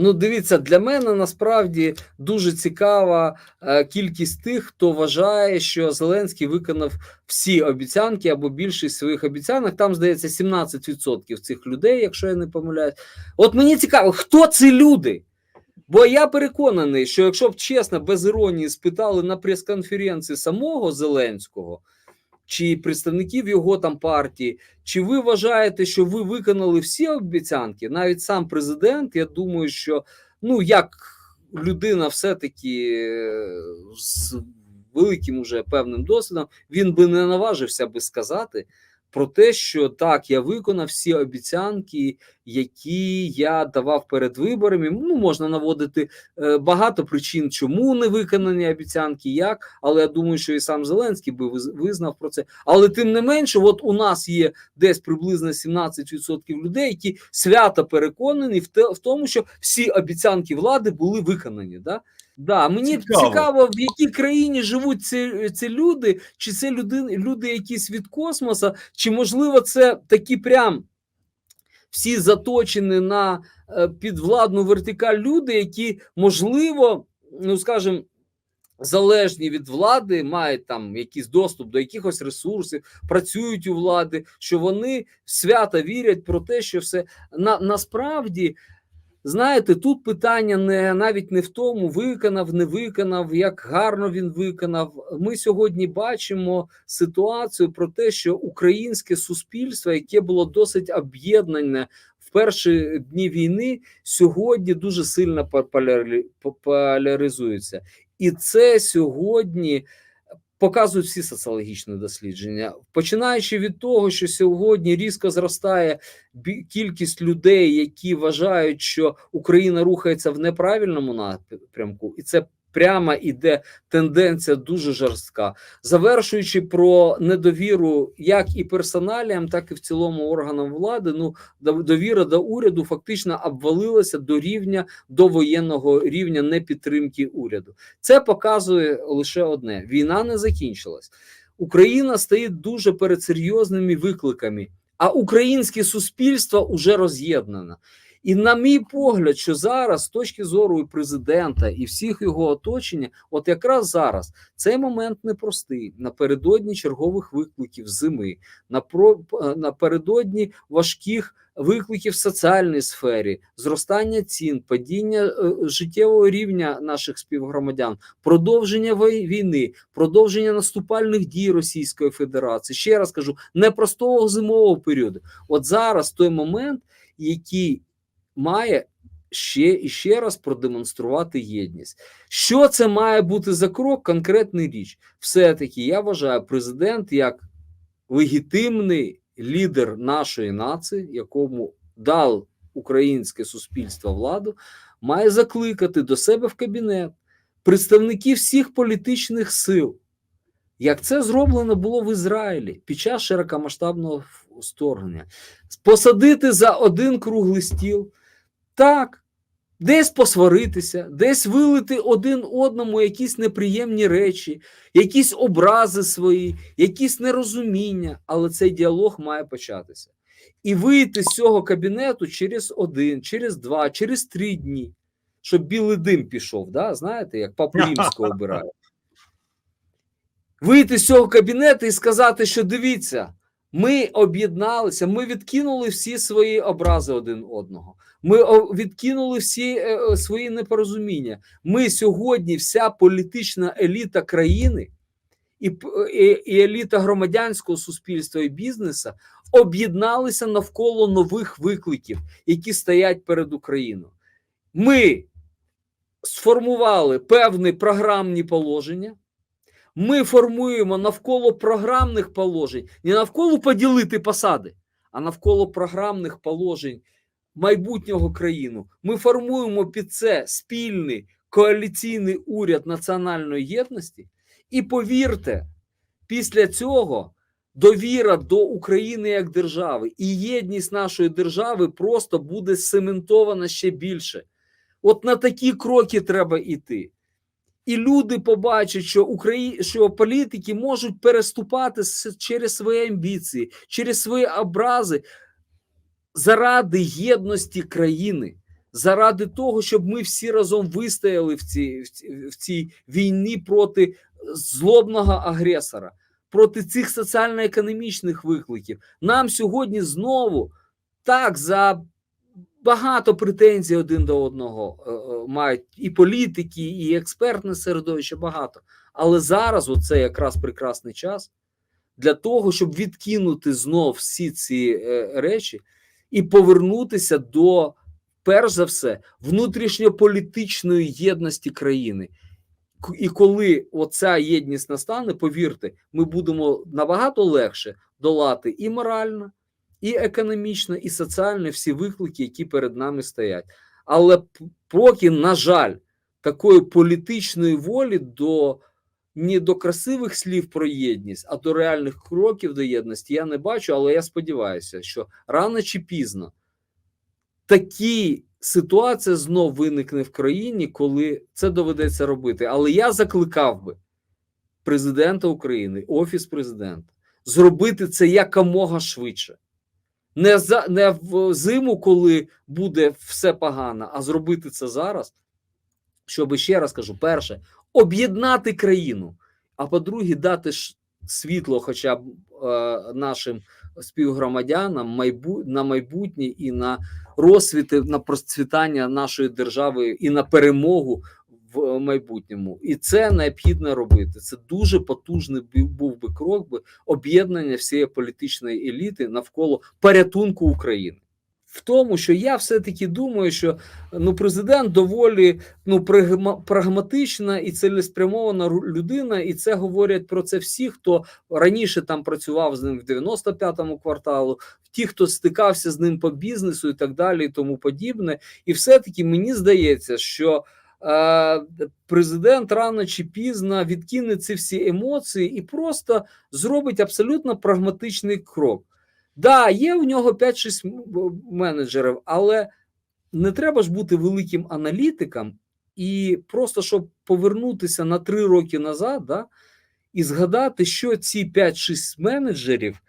Ну, дивіться, для мене насправді дуже цікава е, кількість тих, хто вважає, що Зеленський виконав всі обіцянки або більшість своїх обіцянок. Там здається 17% цих людей, якщо я не помиляюсь. От мені цікаво, хто ці люди? Бо я переконаний, що якщо б чесно, без іронії спитали на прес-конференції самого Зеленського чи представників його там партії, чи ви вважаєте, що ви виконали всі обіцянки? Навіть сам президент, я думаю, що ну як людина все-таки е, з великим уже певним досвідом, він би не наважився би сказати про те, що так, я виконав всі обіцянки, які я давав перед виборами. Ну, можна наводити е, багато причин, чому не виконані обіцянки, як, але я думаю, що і сам Зеленський би визнав про це. Але тим не менше, от у нас є десь приблизно 17% людей, які свято переконані в, тому, що всі обіцянки влади були виконані. Да? Да, мені Цікаво. цікаво. в якій країні живуть ці, ці люди, чи це люди, люди якісь від космоса, чи можливо це такі прям всі заточені на е, підвладну вертикаль люди, які можливо, ну скажімо, залежні від влади, мають там якийсь доступ до якихось ресурсів, працюють у влади, що вони свято вірять про те, що все на, насправді. Знаєте, тут питання не навіть не в тому, виконав, не виконав, як гарно він виконав. Ми сьогодні бачимо ситуацію про те, що українське суспільство, яке було досить об'єднане в перші дні війни, сьогодні дуже сильно популяризується. І це сьогодні показують всі соціологічні дослідження, починаючи від того, що сьогодні різко зростає кількість людей, які вважають, що Україна рухається в неправильному напрямку, і це прямо іде тенденція дуже жорстка, завершуючи про недовіру як і персоналіям, так і в цілому органам влади. Ну дов- довіра до уряду фактично обвалилася до рівня до воєнного рівня непідтримки уряду. Це показує лише одне: війна не закінчилась. Україна стоїть дуже перед серйозними викликами, а українське суспільство уже роз'єднане. І на мій погляд, що зараз, з точки зору і президента і всіх його оточення, от якраз зараз цей момент непростий напередодні чергових викликів зими, е, напередодні важких викликів в соціальній сфері, зростання цін, падіння е, життєвого рівня наших співгромадян, продовження війни, продовження наступальних дій Російської Федерації. Ще раз кажу, непростого зимового періоду. От зараз той момент, який має ще і ще раз продемонструвати єдність. Що це має бути за крок? Конкретний річ. Все-таки я вважаю, президент як легітимний лідер нашої нації, якому дав українське суспільство владу, має закликати до себе в кабінет представників всіх політичних сил. Як це зроблено було в Ізраїлі під час широкомасштабного вторгнення, посадити за один круглий стіл, так, десь посваритися, десь вилити один одному якісь неприємні речі, якісь образи свої, якісь нерозуміння, але цей діалог має початися. І вийти з цього кабінету через один, через два, через три дні, щоб білий дим пішов, да? знаєте, як папу римського обирають. Вийти з цього кабінету і сказати, що дивіться, ми об'єдналися, ми відкинули всі свої образи один одного. Ми відкинули всі е, е, свої непорозуміння. Ми сьогодні, вся політична еліта країни і, і, і еліта громадянського суспільства і бізнесу об'єдналися навколо нових викликів, які стоять перед Україною. Ми сформували певні програмні положення. Ми формуємо навколо програмних положень, не навколо поділити посади, а навколо програмних положень майбутнього країну. Ми формуємо під це спільний коаліційний уряд національної єдності. І повірте, після цього довіра до України як держави і єдність нашої держави просто буде цементована ще більше. От на такі кроки треба йти. І люди побачать, що Украї... що політики можуть переступати через свої амбіції, через свої образи заради єдності країни, заради того, щоб ми всі разом вистояли в цій, в цій, війні проти злобного агресора, проти цих соціально-економічних викликів. Нам сьогодні знову так за багато претензій один до одного е, е, мають і політики, і експертне середовище багато. Але зараз оце якраз прекрасний час для того, щоб відкинути знов всі ці е, речі і повернутися до, перш за все, внутрішньополітичної єдності країни. І коли оця єдність настане, повірте, ми будемо набагато легше долати і морально, і економічно, і соціально всі виклики, які перед нами стоять. Але поки, на жаль, такої політичної волі до не до красивих слів про єдність, а до реальних кроків до єдності я не бачу, але я сподіваюся, що рано чи пізно такі ситуація знов виникне в країні, коли це доведеться робити. Але я закликав би президента України, офіс президента, зробити це якомога швидше. Не, за, не в зиму, коли буде все погано, а зробити це зараз, щоб ще раз кажу: перше, об'єднати країну, а по-друге, дати світло хоча б е, нашим співгромадянам майбу, на майбутнє і на розсвіти, на процвітання нашої держави і на перемогу в майбутньому. І це необхідно робити. Це дуже потужний був би крок би об'єднання всієї політичної еліти навколо порятунку України. В тому, що я все-таки думаю, що ну, президент доволі ну, прагма- прагматична і цілеспрямована людина, і це говорять про це всі, хто раніше там працював з ним в 95-му кварталу, ті, хто стикався з ним по бізнесу і так далі, і тому подібне. І все-таки мені здається, що е, президент рано чи пізно відкине ці всі емоції і просто зробить абсолютно прагматичний крок. Да, є у нього 5-6 менеджерів, але не треба ж бути великим аналітиком і просто щоб повернутися на 3 роки назад, да, і згадати, що ці 5-6 менеджерів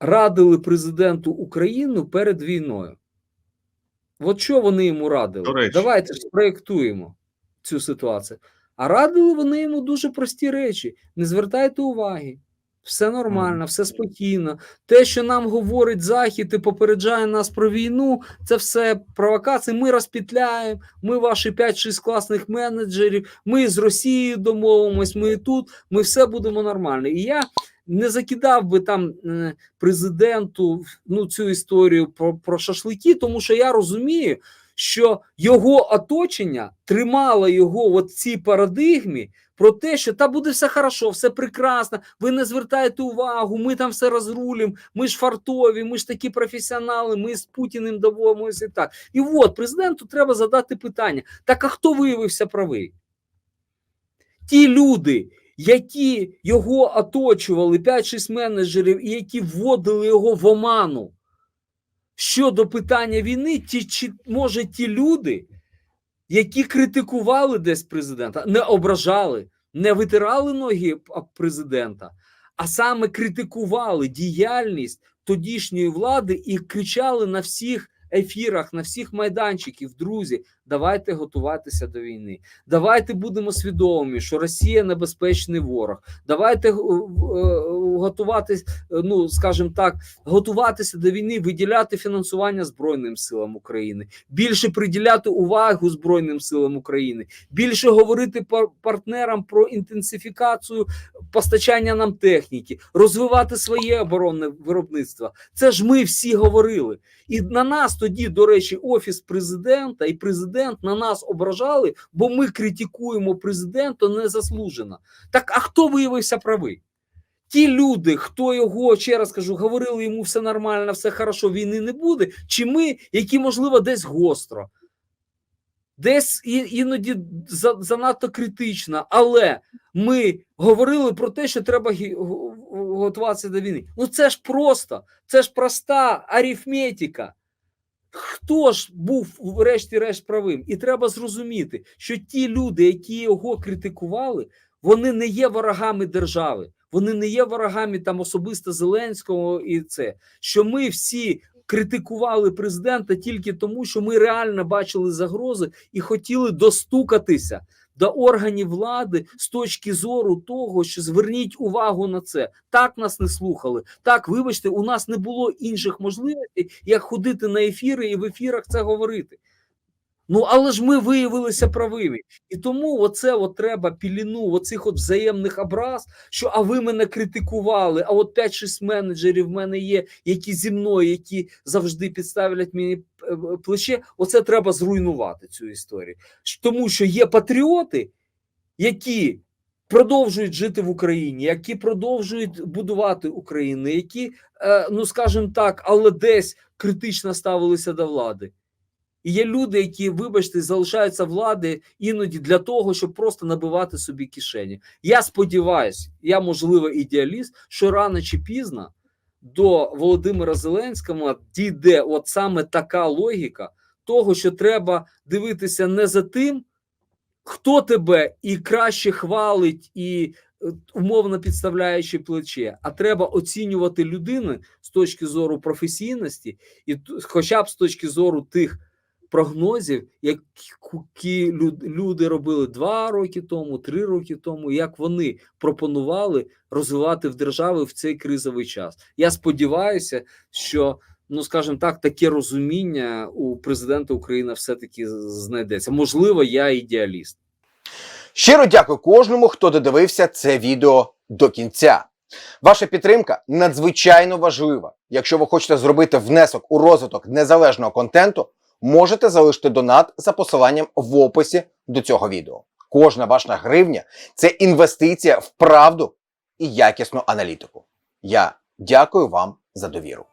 радили президенту України перед війною. От що вони йому радили? Давайте ж спроєктуємо цю ситуацію. А радили вони йому дуже прості речі: не звертайте уваги. Все нормально, все спокійно. Те, що нам говорить Захід і попереджає нас про війну, це все провокації. Ми розпітляємо, ми ваші 5-6 класних менеджерів, ми з Росією домовимось, ми тут, ми все будемо нормально. І я не закидав би там е, президенту ну, цю історію про, про шашлики, тому що я розумію, що його оточення тримало його в цій парадигмі про те, що та буде все хорошо, все прекрасно, ви не звертаєте увагу, ми там все розрулимо, ми ж фартові, ми ж такі професіонали, ми з Путіним домовимося і так. І от президенту треба задати питання: так а хто виявився правий? Ті люди, які його оточували, 5-6 менеджерів, і які вводили його в оману. Щодо питання війни, ті, чи може ті люди, які критикували десь президента, не ображали, не витирали ноги президента, а саме критикували діяльність тодішньої влади і кричали на всіх ефірах, на всіх майданчиків, друзі, давайте готуватися до війни. Давайте будемо свідомі, що Росія небезпечний ворог. Давайте е, е, готуватись, е, ну скажімо так, готуватися до війни, виділяти фінансування Збройним силам України, більше приділяти увагу Збройним силам України, більше говорити партнерам про інтенсифікацію постачання нам техніки, розвивати своє оборонне виробництво. Це ж ми всі говорили. І на нас тоді, до речі, офіс президента і президент на нас ображали, бо ми критикуємо президента незаслужено. Так а хто виявився правий? Ті люди, хто його, ще раз кажу, говорили йому все нормально, все хорошо, війни не буде, чи ми, які, можливо, десь гостро. десь іноді занадто критична, але ми говорили про те, що треба готуватися до війни. Ну це ж просто, це ж проста арифметика. Хто ж був врешті-решт правим? І треба зрозуміти, що ті люди, які його критикували, вони не є ворогами держави, вони не є ворогами там особисто Зеленського і це. Що ми всі критикували президента тільки тому, що ми реально бачили загрози і хотіли достукатися до органів влади з точки зору того, що зверніть увагу на це. Так нас не слухали. Так, вибачте, у нас не було інших можливостей, як ходити на ефіри і в ефірах це говорити. Ну, але ж ми виявилися правими. І тому оце от треба піліну, оцих от взаємних образ, що а ви мене критикували, а от 5-6 менеджерів в мене є, які зі мною, які завжди підставлять мені е, плече. Оце треба зруйнувати цю історію. Тому що є патріоти, які продовжують жити в Україні, які продовжують будувати Україну, які, е, ну скажімо так, але десь критично ставилися до влади. І є люди, які, вибачте, залишаються влади іноді для того, щоб просто набивати собі кишені. Я сподіваюся, я можливо ідеаліст, що рано чи пізно до Володимира Зеленського дійде от саме така логіка того, що треба дивитися не за тим, хто тебе і краще хвалить, і е, умовно підставляючи плече, а треба оцінювати людину з точки зору професійності, і хоча б з точки зору тих прогнозів, які люди робили два роки тому, три роки тому, як вони пропонували розвивати в держави в цей кризовий час. Я сподіваюся, що. Ну, скажімо так, таке розуміння у президента України все-таки знайдеться. Можливо, я ідеаліст. Щиро дякую кожному, хто додивився це відео до кінця. Ваша підтримка надзвичайно важлива. Якщо ви хочете зробити внесок у розвиток незалежного контенту, можете залишити донат за посиланням в описі до цього відео. Кожна ваша гривня це інвестиція в правду і якісну аналітику. Я дякую вам за довіру.